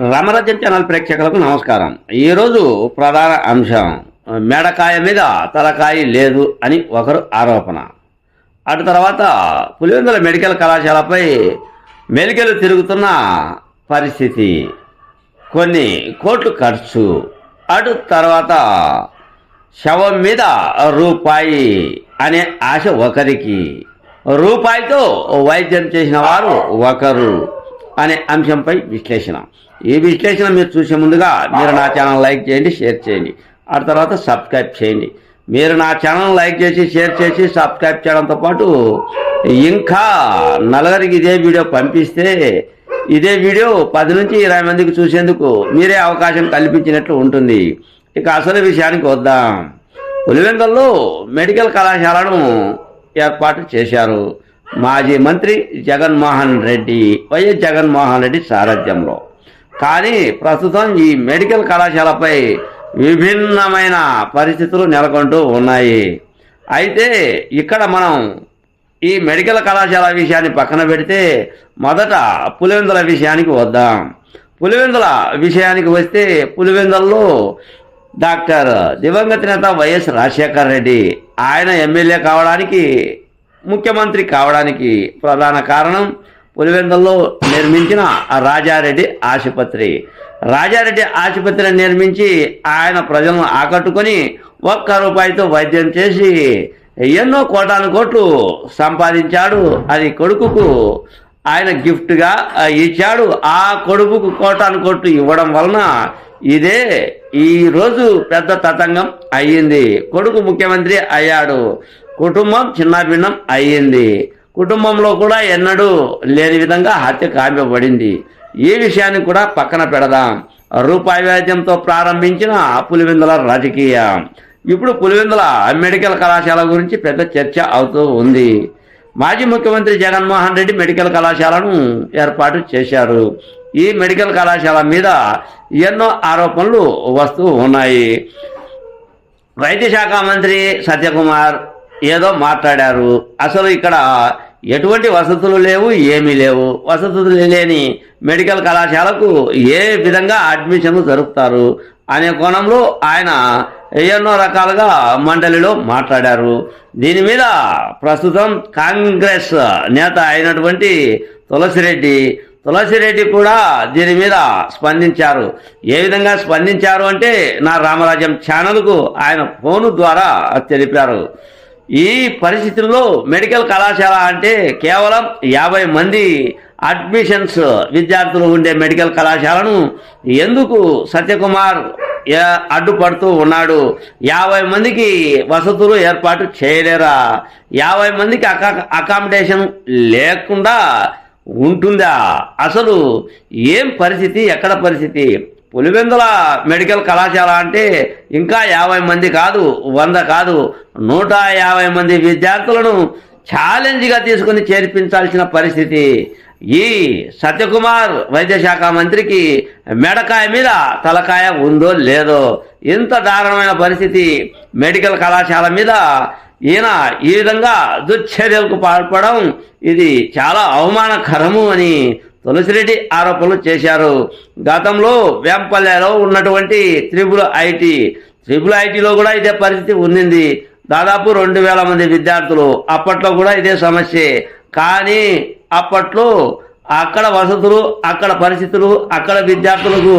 రామరాజ్యం channel ప్రేక్షకులకు నమస్కారం. ఈరోజు ప్రధాన అంశం మెడకాయ మీద తలకాయ లేదు అని ఒకరు ఆరోపణ. అటు తర్వాత పులివెందుల మెడికల్ కళాశాలపై మెలికలు తిరుగుతున్న పరిస్థితి కొన్ని కోట్లు ఖర్చు. అటు తర్వాత శవం మీద రూపాయి అనే ఆశ ఒకరికి. రూపాయితో వైద్యం చేసిన వారు ఒకరు. అనే అంశంపై విశ్లేషణ. ఈ విశ్లేషణ మీరు చూసే ముందుగా మీరు నా ఛానల్ లైక్ చేయండి షేర్ చేయండి. ఆ తర్వాత సబ్స్క్రైబ్ చేయండి. మీరు నా ఛానల్ లైక్ చేసి షేర్ చేసి సబ్స్క్రైబ్ చేయడంతో పాటు ఇంకా నలుగురికి ఇదే వీడియో పంపిస్తే ఇదే వీడియో పది నుంచి ఇరవై మందికి చూసేందుకు మీరే అవకాశం కల్పించినట్లు ఉంటుంది. ఇక అసలు విషయానికి వద్దాం. పులివెందుల్లో మెడికల్ కళాశాలను ఏర్పాటు చేశారు. మాజీ మంత్రి జగన్మోహన్ రెడ్డి వైఎస్ జగన్మోహన్ రెడ్డి సారథ్యంలో. కానీ ప్రస్తుతం ఈ మెడికల్ కళాశాలపై విభిన్నమైన పరిస్థితులు నెలకొంటూ ఉన్నాయి. అయితే ఇక్కడ మనం ఈ మెడికల్ కళాశాల విషయాన్ని పక్కన పెడితే మొదట పులివెందుల విషయానికి వద్దాం. పులివెందుల విషయానికి వస్తే పులివెందుల్లో డాక్టర్ దివంగత నేత వైఎస్ రాజశేఖర్ రెడ్డి ఆయన ఎమ్మెల్యే కావడానికి ముఖ్యమంత్రి కావడానికి ప్రధాన కారణం పులివెందల్లో నిర్మించిన రాజారెడ్డి ఆసుపత్రి. రాజారెడ్డి ఆసుపత్రిని నిర్మించి ఆయన ప్రజలను ఆకట్టుకొని ఒక్క రూపాయితో వైద్యం చేసి ఎన్నో కోటాను కోట్లు సంపాదించాడు అది కొడుకుకు ఆయన గిఫ్ట్గా ఇచ్చాడు. ఆ కొడుకుకు కోటాను కోట్లు ఇవ్వడం వలన ఇదే ఈ రోజు పెద్ద తతంగం అయ్యింది. కొడుకు ముఖ్యమంత్రి అయ్యాడు. కుటుంబం చిన్నభిన్నం అయ్యింది. కుటుంబంలో కూడా ఎన్నడూ లేని విధంగా హత్య కాంపబడింది ఈ విషయాన్ని కూడా పక్కన పెడదాం. రూపాయి వ్యాజ్యంతో ప్రారంభించిన పులివెందుల రాజకీయం. ఇప్పుడు పులివెందుల మెడికల్ కళాశాల గురించి పెద్ద చర్చ అవుతూ ఉంది. మాజీ ముఖ్యమంత్రి జగన్మోహన్ రెడ్డి మెడికల్ కళాశాలను ఏర్పాటు చేశారు. ఈ మెడికల్ కళాశాల మీద ఎన్నో ఆరోపణలు వస్తూ ఉన్నాయి. వైద్య శాఖ మంత్రి సత్యకుమార్ ఏదో మాట్లాడారు. అసలు ఇక్కడ ఎటువంటి వసతులు లేవు ఏమీ లేవు. వసతులు లేని మెడికల్ కళాశాలకు ఏ విధంగా అడ్మిషన్లు జరుపుతారు అనే కోణంలో ఆయన ఎన్నో రకాలుగా మండలిలో మాట్లాడారు. దీని మీద ప్రస్తుతం కాంగ్రెస్ నేత అయినటువంటి తులసిరెడ్డి తులసిరెడ్డి కూడా దీని మీద స్పందించారు. ఏ విధంగా స్పందించారు అంటే నా రామరాజ్యం ఛానల్కు ఆయన ఫోను ద్వారా తెలిపారు. ఈ పరిస్థితుల్లో మెడికల్ కళాశాల అంటే కేవలం యాభై మంది అడ్మిషన్స్ విద్యార్థులు ఉండే మెడికల్ కళాశాలను ఎందుకు సత్యకుమార్ అడ్డుపడుతూ ఉన్నాడు? యాభై మందికి వసతులు ఏర్పాటు చేయలేరా? యాభై మందికి అకా అకామిడేషన్ లేకుండా ఉంటుందా? అసలు ఏం పరిస్థితి? ఎక్కడ పరిస్థితి? పులివెందుల మెడికల్ కళాశాల అంటే ఇంకా యాభై మంది కాదు వంద కాదు. నూట యాభై మంది విద్యార్థులను ఛాలెంజ్గా తీసుకుని చేర్పించాల్సిన పరిస్థితి. ఈ సత్యకుమార్ వైద్యశాఖ మంత్రికి మెడకాయ మీద తలకాయ ఉందో లేదో ఇంత దారుణమైన పరిస్థితి మెడికల్ కళాశాల మీద ఈయన ఈ విధంగా దుశ్చర్యలకు పాల్పడడం ఇది చాలా అవమానకరము అని తులసిరెడ్డి ఆరోపణలు చేశారు. గతంలో వేంపల్లెలో ఉన్నటువంటి త్రిపుల ఐటీ త్రిపుల ఐటీలో కూడా ఇదే పరిస్థితి ఉండింది. దాదాపు రెండు వేల మంది విద్యార్థులు అప్పట్లో కూడా ఇదే సమస్యే. కానీ అప్పట్లో అక్కడ వసతులు అక్కడ పరిస్థితులు అక్కడ విద్యార్థులకు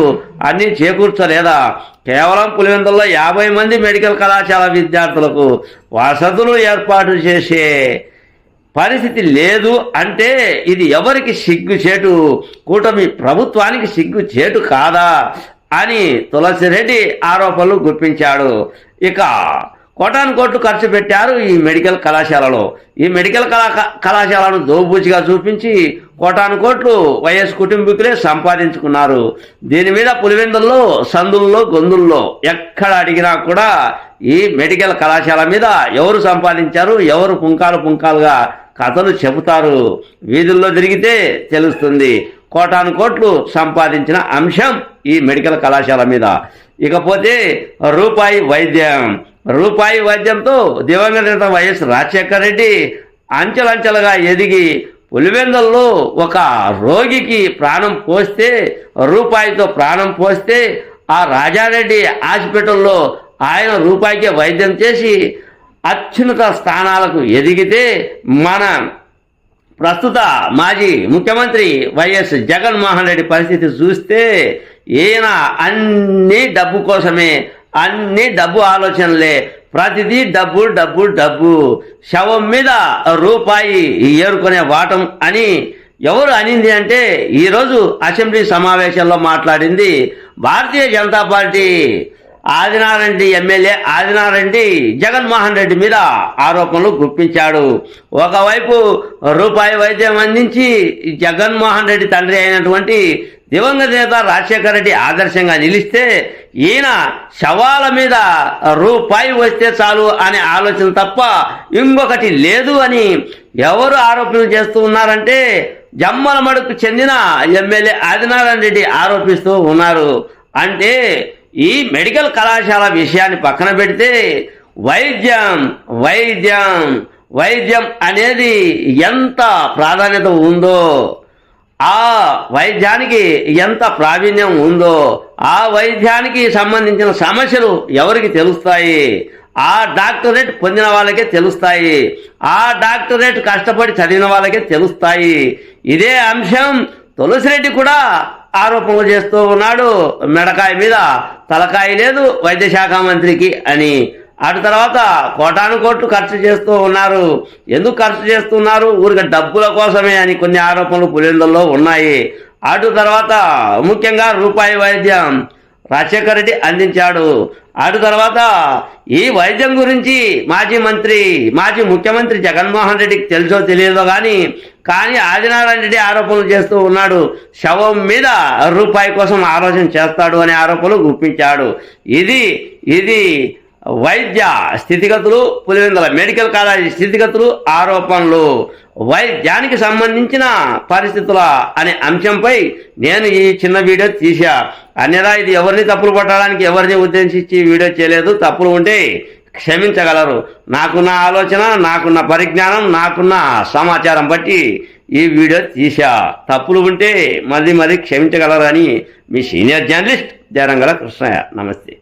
అన్నీ చేకూర్చలేదా? కేవలం పులివెందుల్లో యాభై మంది మెడికల్ కళాశాల విద్యార్థులకు వసతులు ఏర్పాటు చేసే పరిస్థితి లేదు అంటే ఇది ఎవరికి సిగ్గుచేటు కూటమి ప్రభుత్వానికి సిగ్గుచేటు కాదా? అని తులసిరెడ్డి ఆరోపణలు గుర్తించాడు ఇక కోటాను కోట్లు ఖర్చు పెట్టారు ఈ మెడికల్ కళాశాలలో. ఈ మెడికల్ కళా కళాశాలను దోబూచిగా చూపించి కోటాను కోట్లు వైఎస్ కుటుంబీకులే సంపాదించుకున్నారు. దీని మీద పులివెందుల్లో సందుల్లో గొందుల్లో ఎక్కడ అడిగినా కూడా ఈ మెడికల్ కళాశాల మీద ఎవరు సంపాదించారు? ఎవరు పుంకాలు పుంకాలుగా కథలు చెబుతారు. వీధుల్లో తిరిగితే తెలుస్తుంది. కోటాను కోట్లు సంపాదించిన అంశం ఈ మెడికల్ కళాశాల మీద. ఇకపోతే రూపాయి వైద్యం. రూపాయి వైద్యంతో దివంగత వైఎస్ రాజశేఖర రెడ్డి అంచెలంచెలుగా ఎదిగి పులివెందల్లో ఒక రోగికి ప్రాణం పోస్తే రూపాయితో ప్రాణం పోస్తే ఆ రాజారెడ్డి హాస్పిటల్లో ఆయన రూపాయికే వైద్యం చేసి అత్యున్నత స్థానాలకు ఎదిగితే మన ప్రస్తుత మాజీ ముఖ్యమంత్రి వైఎస్ జగన్మోహన్ రెడ్డి పరిస్థితి చూస్తే ఈయన అన్ని డబ్బు కోసమే అన్ని డబ్బు ఆలోచనలే. ప్రతిదీ డబ్బు డబ్బు డబ్బు. శవం మీద రూపాయి ఏరుకునే వాటం అని ఎవరు అనింది అంటే ఈరోజు అసెంబ్లీ సమావేశంలో మాట్లాడింది భారతీయ జనతా పార్టీ ఆదినారెడ్డి ఎమ్మెల్యే ఆదినారెడ్డి జగన్మోహన్ రెడ్డి మీద ఆరోపణలు గుప్పించాడు. ఒకవైపు రూపాయి వైద్యం అందించి జగన్మోహన్ రెడ్డి తండ్రి అయినటువంటి దివంగత నేత రాజశేఖర రెడ్డి ఆదర్శంగా నిలిస్తే ఈయన శవాల మీద రూపాయి వస్తే చాలు అనే ఆలోచన తప్ప ఇంకొకటి లేదు అని ఎవరు ఆరోపణలు చేస్తూ ఉన్నారంటే జమ్మలమడుకు చెందిన ఎమ్మెల్యే ఆదినారాయణ రెడ్డి ఆరోపిస్తూ ఉన్నారు. అంటే ఈ మెడికల్ కళాశాల విషయాన్ని పక్కన పెడితే వైద్యం వైద్యం వైద్యం అనేది ఎంత ప్రాధాన్యత ఉందో ఆ వైద్యానికి ఎంత ప్రావీణ్యం ఉందో ఆ వైద్యానికి సంబంధించిన సమస్యలు ఎవరికి తెలుస్తాయి? ఆ డాక్టరేట్ పొందిన వాళ్ళకే తెలుస్తాయి. ఆ డాక్టరేట్ కష్టపడి చదివిన వాళ్ళకే తెలుస్తాయి. ఇదే అంశం తులసిరెడ్డి కూడా ఆరోపణలు చేస్తూ ఉన్నాడు. మెడకాయ మీద తలకాయ లేదు వైద్య శాఖ మంత్రికి అని. అటు తర్వాత కోటాను కోట్లు ఖర్చు చేస్తూ ఉన్నారు. ఎందుకు ఖర్చు చేస్తున్నారు? ఊరికి డబ్బుల కోసమే అని కొన్ని ఆరోపణలు పులిందల్లో ఉన్నాయి. అటు తర్వాత ముఖ్యంగా రూపాయి వైద్యం రాజశేఖర రెడ్డి అందించాడు. అటు తర్వాత ఈ వైద్యం గురించి మాజీ మంత్రి మాజీ ముఖ్యమంత్రి జగన్మోహన్ రెడ్డికి తెలుసో తెలియదో కానీ కానీ ఆదినారాయణ రెడ్డి ఆరోపణలు చేస్తూ ఉన్నాడు. శవం మీద రూపాయి కోసం ఆలోచన చేస్తాడు అనే ఆరోపణలు గుప్పించాడు. ఇది ఇది వైద్య స్థితిగతులు పులివెందుల మెడికల్ కాలేజీ స్థితిగతులు ఆరోపణలు. వైద్యానికి సంబంధించిన పరిస్థితుల అనే అంశంపై నేను ఈ చిన్న వీడియో తీశా. అన్యరా ఇది ఎవరిని తప్పులు పట్టడానికి ఎవరిని ఉద్దేశించి వీడియో చేయలేదు. తప్పులు ఉంటే క్షమించగలరు. నాకున్న ఆలోచన నాకున్న పరిజ్ఞానం నాకున్న సమాచారం బట్టి ఈ వీడియో తీసా తప్పులు ఉంటే మళ్ళీ మళ్ళీ క్షమించగలరని మీ సీనియర్ జర్నలిస్ట్ జరంగల కృష్ణయ్య. నమస్తే.